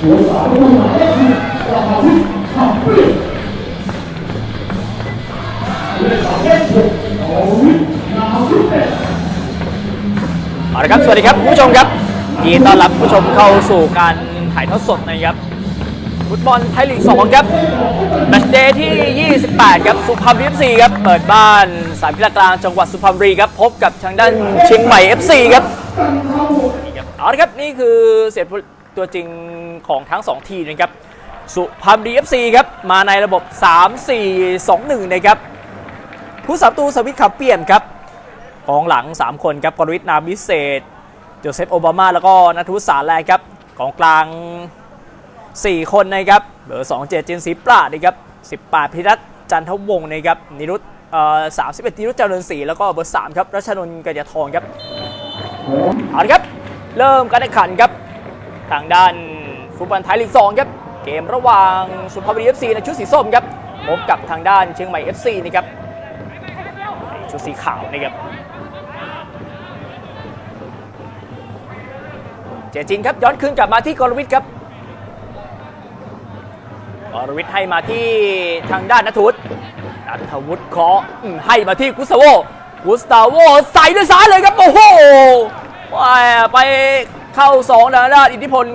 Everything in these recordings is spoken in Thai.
เอาละครับสวัสดีครับคุณผู้ชมครับยินดีต้อนรับคุณผู้ชมเข้าสู่การถ่ายทอดสดนะครับฟุตบอลไทยลีก 2 ครับแมตช์เดย์ที่ 28 ครับ สุพรรณบุรี ครับ เปิดบ้านสามกีฬากลางจังหวัดสุพรรณบุรีครับ พบกับทางด้านเชียงใหม่ FC ครับนี่ครับเอาละครับ นี่คือเสีย ตัวจริงของทั้ง 2 ทีมนะครับสุพรรณบุรี FC ครับมาในระบบ 3-4-2-1 นะครับผู้สับตูสวิตขับเปลี่ยนครับกองหลัง 3 คนครับกรวิทนามวิเศษโจเซฟโอบามา แล้วก็นัทวุฒิสารแลครับกองกลาง 4 คนนะครับเบอร์2เจจินสีปราดนะครับ18พิรัตจันทวงศ์นะครับนิรุตเอ่อ31นิรุตเจริญศรีแล้วก็เบอร์3ครับรัชนนท์กัญญาทองครับเอาละครับ เริ่มการแข่งขันครับ ทางด้านฟุตบอลไทยลีก2ครับเกมระหว่างสุพรรณบุรี FC ในชุดสีส้มครับพบกับทางด้านเชียงใหม่ FC นะครับในชุดสีขาวนะครับเจจินครับย้อนคืนกลับมาที่กรวิทครับกรวิทให้มาที่ทางด้านนัทวุฒินัทวุฒิเคาะอืมให้มาที่กุสตาโวกุสตาโวใส่ด้วยซ้ายเลยครับโอ้โหไป เข้าสองทางด้านอิทธิพล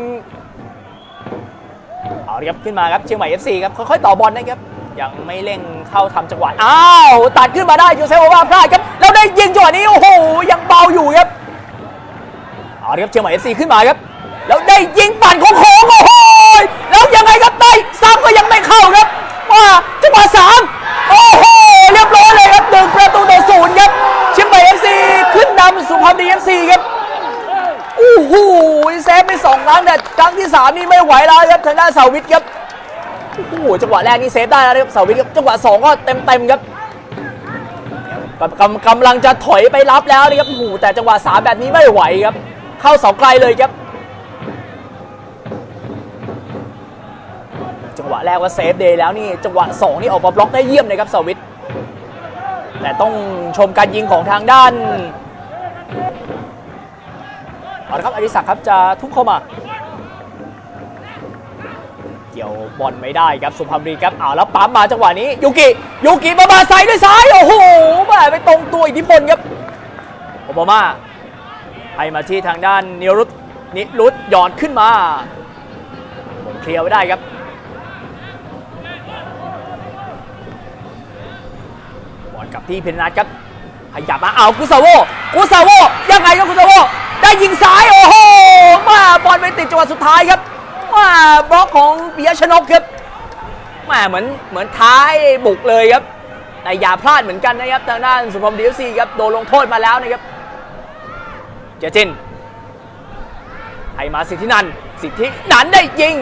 เอาครับขึ้นมาครับเชียงใหม่ FC ครับค่อยๆต่อบอลนะครับยังไม่เร่งเข้าทำจังหวะอ้าวตัดขึ้นมาได้ยูเซฟโอวาพลาดครับแล้วได้ยิงจังหวะนี้โอ้โหยังเบาอยู่ครับเอาครับเชียงใหม่เอฟซีขึ้นมาครับแล้วได้ยิงปั่นโค้งโอ้โหแล้วยังไงครับได้ซ้ำก็ยังไม่เข้าครับว่าจังหวะสามโอ้โหเรียบร้อยเลยครับหนึ่งประตูต่อศูนย์ครับเชียงใหม่เอฟซีขึ้นนำสุพรรณบุรีเอฟซีครับ อ้โหเซฟไปสองครั้งแต่ครั้งที่สามนี่ไม่ไหวแล้วครับทางด้านเสาวิทครับโอ้โหจังหวะแรกนี่เซฟได้แล้วครับเสาวิทครับจังหวะสองก็เต็มๆครับกำกำลังจะถอยไปรับแล้วนะครับโอ้โหแต่จังหวะสามแบบนี้ไม่ไหวครับ เข้าเสาไกลเลยครับ จังหวะแรกว่าเซฟเดย์แล้วนี่จังหวะ2นี่ออกมาบล็อกได้เยี่ยมเลยครับสวิตแต่ต้องชมการยิงของทางด้าน เอาละครับอดิศักดิ์ครับจะทุบเข้ามา เกี่ยวบอลไม่ได้ครับสุพรรณบุรีครับเอาแล้วปั๊มมาจังหวะนี้ยูกิยูกิมาบาใส่ด้วยซ้ายโอ้โหแม่ไปตรงตัวอิทธิพลครับโอบามาให้มาที่ทางด้านนิรุตนิรุตหยอดขึ้นมาผมเคลียร์ไว้ได้ครับบอลกลับที่เพนนัทครับขยับมาเอากุซาโวกุซาโวยังไงครับกุซาโว ได้ยิงซ้าย โอ้โหมาบอลไปติดจังหวะสุดท้ายครับว่าบล็อกของปิยชนกครับมาเหมือนเหมือนท้ายบุกเลยครับ แต่อย่าพลาดเหมือนกันนะครับทางด้านสุพรรณดีเอฟซีครับโดนลงโทษมาแล้วนะครับ เจจินให้มาสิทธินันสิทธินันได้ยิง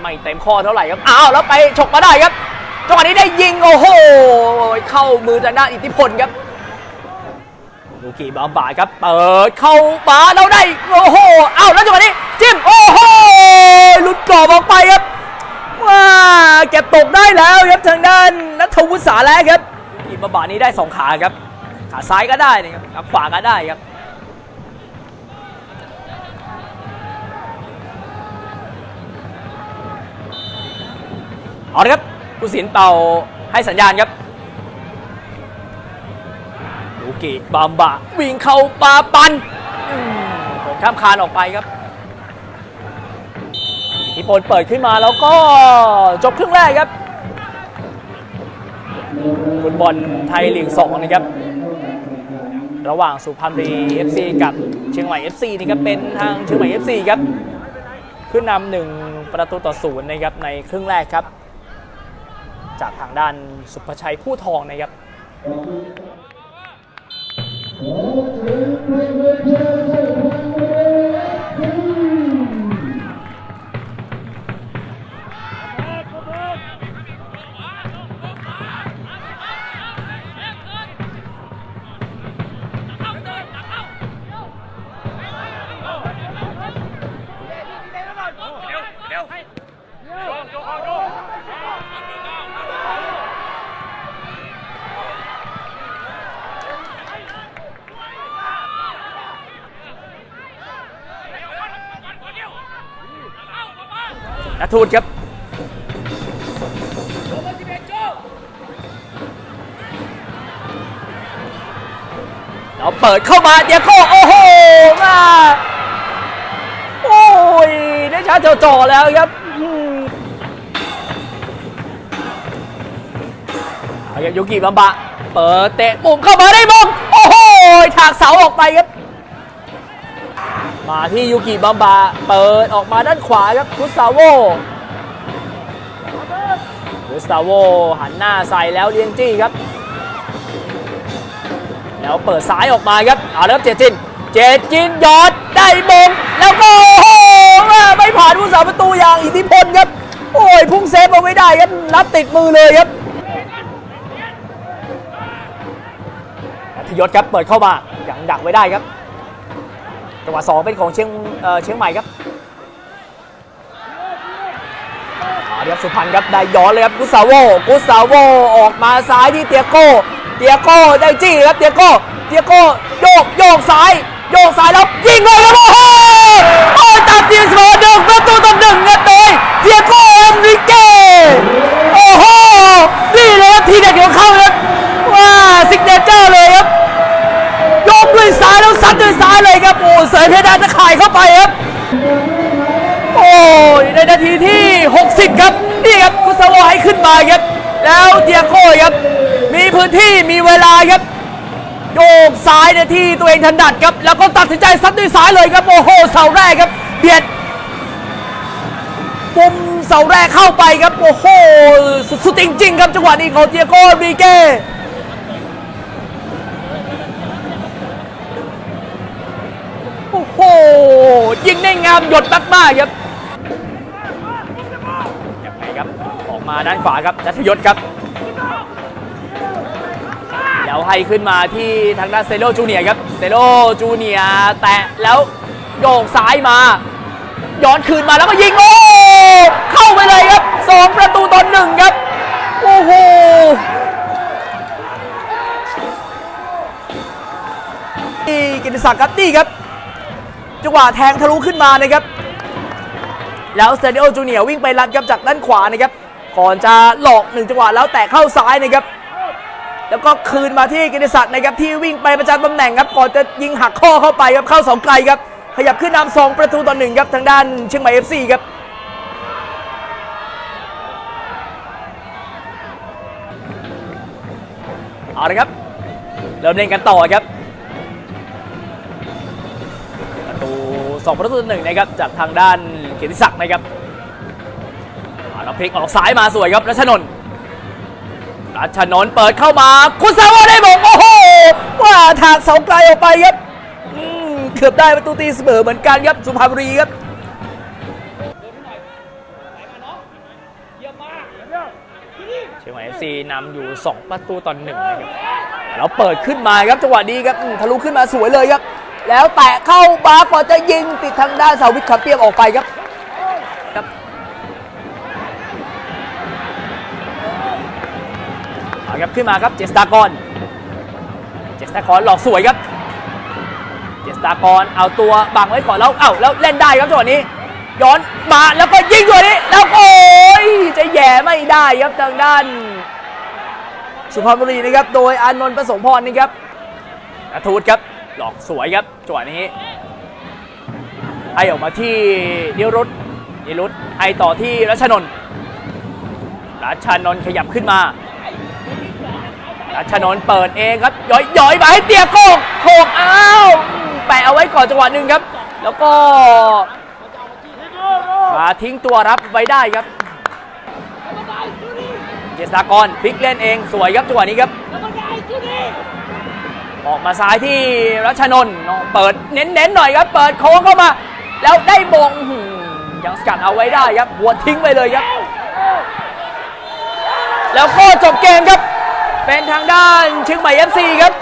ไม่เต็มข้อเท่าไหร่ครับอ้าวแล้วไปฉกมาได้ครับจังหวะนี้ได้ยิงโอ้โหเข้ามือทางด้านอิทธิพลครับ ลูกีบาบายครับ เปิดเข้ามาแล้วได้ โอ้โห เอ้าแล้วจังหวะนี้ จิ้ม โอ้โห หลุดกรอบออกไปครับ ว้าเก็บตกได้แล้วครับทางด้านนัทวุฒิสาแล้วครับลูกีบาบานี้ได้สองขาครับ ขาซ้ายก็ได้นะครับขาขวาก็ได้ครับเอาละครับผู้สินเป่าให้สัญญาณครับ กิบามบะ วิ่งเข้าปาปันอืมผมข้ามคานออกไปครับอิทธิพลเปิดขึ้นมาแล้วก็จบครึ่งแรกครับฟุตบอลไทยลีก2นะครับ ระหว่างสุพรรณบุรี FC กับเชียงใหม่ FC นี่ครับเป็นทางเชียงใหม่ FC ครับ ขึ้นนำหนึ่งประตูต่อศูนย์นะครับในครึ่งแรกครับ จากทางด้านสุภชัยผู้ทองนะครับ 我准备回车站。 นัททูตครับเราเปิดเข้ามาเดียโก้โอ้โหมาโอ้ยได้ชาร์จจ่อแล้วครับอาครับยูกิบัมบะ เปิดเตะปุ่มเข้ามาได้มงโอ้โหถากเสาออกไปครับ มาที่ยูกิบัมบะเปิดออกมาด้านขวาครับกุสตาโวกุสตาโวหันหน้าใส่แล้วเลียงจี้ครับ แล้วเปิดซ้ายออกมาครับ เอาแล้วเจจิน เจจินยอดได้มงแล้วก็โอ้โหไม่ผ่านผู้สาประตูอย่างอิทธิพลครับ โอ้ยพุ่งเซฟเอาไม่ได้ครับรับติดมือเลยครับธยศครับเปิดเข้ามาอย่างดักไว้ได้ครับ จังหวะสองเป็นของเชียงเอ่อเชียงใหม่ครับเดี๋ยวสุพรรณครับได้ย้อนเลยครับกุสซาโวกุสซาโวออกมาซ้ายที่เตียโก้เตียโก้ได้จี้ครับเตียโก้เตียโก้โยกโยกซ้ายโยกซ้ายแล้วยิงเลยครับโอ้โหโอ้ยตามทีมเสมอหนึ่งประตูต่อหนึ่งเงินโดยเตียโก้เอ็มริเก้โอ้โหนี่เลยครับทีเด็ดของเขาครับว้าซิกเนเจอร์เลยครับ โยกด้วยซ้ายแล้วซัดด้วยซ้ายเลยครับ โอ้เสยเพดานตะข่ายเข้าไปครับ โอ้ยในนาทีที่ 60 ครับ นี่ครับกุสวให้ขึ้นมา ครับ แล้วเดียโก้ครับ มีพื้นที่มีเวลาครับโยกซ้ายในที่ตัวเองถนัดครับ แล้วก็ตัดสินใจซัดด้วยซ้ายเลยครับโอ้โหเสาแรกครับเบียดปุ่มเสาแรกเข้าไปครับโอ้โหสุดจริง ๆ ครับจังหวะนี้ของเดียโก้รีเก้โอ้โหยิงได้งามหยดมากๆครับ มาด้านขวาครับนัทยศครับ แล้วให้ขึ้นมาที่ทางด้านเซโลจูเนียครับ เซโลจูเนียแตะแล้วโยกซ้ายมา ย้อนคืนมาแล้วก็ยิงโอ้เข้าไปเลยครับสองประตูต่อหนึ่งครับ โอ้โหตีกิติศักดิ์ครับนี่ครับ จังหวะแทงทะลุขึ้นมานะครับ แล้วเตเดียจูเนียวิ่งไปรัดครับจากด้านขวานะครับ ก่อนจะหลอกหนึ่งจังหวะแล้วแตะเข้าซ้ายนะครับ แล้วก็คืนมาที่กิติศักดิ์นะครับที่วิ่งไปประจำตำแหน่งครับก่อนจะยิงหักข้อเข้าไปครับเข้าเสองไกลครับ ขยับขึ้นนำสองประตูต่อหนึ่งครับทางด้านเชียงใหม่เอฟซีครับเอาละครับเริ่มเล่นกันต่อครับประตูสองประตูต่อหนึ่งนะครับจากทางด้านเกียรติศักดิ์นะครับ แล้วพลิกออกซ้ายมาสวยครับรัชนนท์รัชนนท์เปิดเข้ามาคุณสาวได้บอกโอ้โหว่าถากเสาไกลออกไปครับเกือบได้ประตูตีเสมอเหมือนกันครับสุพรรณบุรีครับเชียงใหม่เอฟซีนำอยู่ 2 ประตูต่อหนึ่งนะครับแล้วเปิดขึ้นมาครับจังหวะนี้ครับทะลุขึ้นมาสวยเลยครับ แล้วแตะเข้าบาร์ก่อนจะยิงติดทางด้านเสาวิทย์ขับเปียมออกไปครับเอา ครับขึ้นมาครับเจสตากรเจสตากรหลอกสวยครับ เจสตากรเอาตัวบังไว้ก่อนแล้วเอ้าแล้วเล่นได้ครับจังหวะนี้ ย้อนมาแล้วก็ยิงจัวนี้ แล้วโอ้ยจะแย่ไม่ได้ครับทางด้าน สุพรรณบุรีนะครับโดยอานนท์ประสงค์พรนะครับนัทูตครับหลอกสวยครับจังหวะนี้ให้ออกมาที่นิรุตนิรุตให้ต่อที่รัชนนท์รัชนนท์ขยับขึ้นมา รัชนนท์เปิดเองครับย้อยย้อยมาให้เตียโคกโคกอ้าวแปะเอาไว้ก่อนจังหวะหนึ่งครับ แล้วก็มาทิ้งตัวรับไว้ได้ครับเจษฎากรพลิกเล่นเองสวยครับจังหวะนี้ครับ ออกมาซ้ายที่รัชนนท์เปิดเน้นๆหน่อยครับ เปิดโค้งเข้ามา แล้วได้บงยังสกัดเอาไว้ได้ครับหัวทิ้งไปเลยครับ แล้วก็จบเกมครับ เป็นทางด้านเชียงใหม่เอฟซีครับ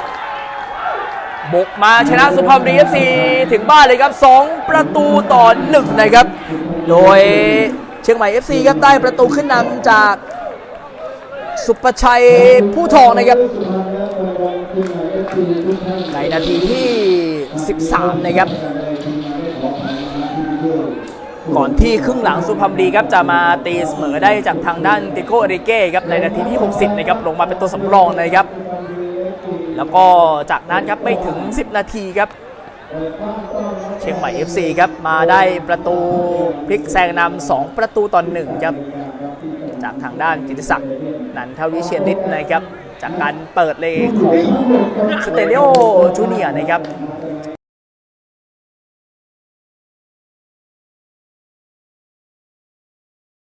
บุกมาชนะสุพรรณบุรีเอฟซีถึงบ้านเลยครับ 2 ประตูต่อหนึ่งนะครับ โดยเชียงใหม่ FC ครับได้ประตูขึ้นนำจากสุประชัยผู้ทองนะครับ ในนาทีที่ 13 นะครับ ก่อนที่ครึ่งหลังสุพรรณบุรีครับจะมาตีเสมอได้จากทางด้านติโกเอริเก้ครับในนาทีที่ 60 นะครับลงมาเป็นตัวสำรองนะครับ แล้วก็จากนั้นครับไม่ถึง 10 นาทีครับ เชียงใหม่ FC ครับมาได้ประตูพลิกแซงนำ2ประตูต่อหนึ่งครับ จากทางด้านกิติศักดิ์นันทวิเชียนนิตนะครับ จากการเปิดเลยของสเตเดียจูเนียนะครับ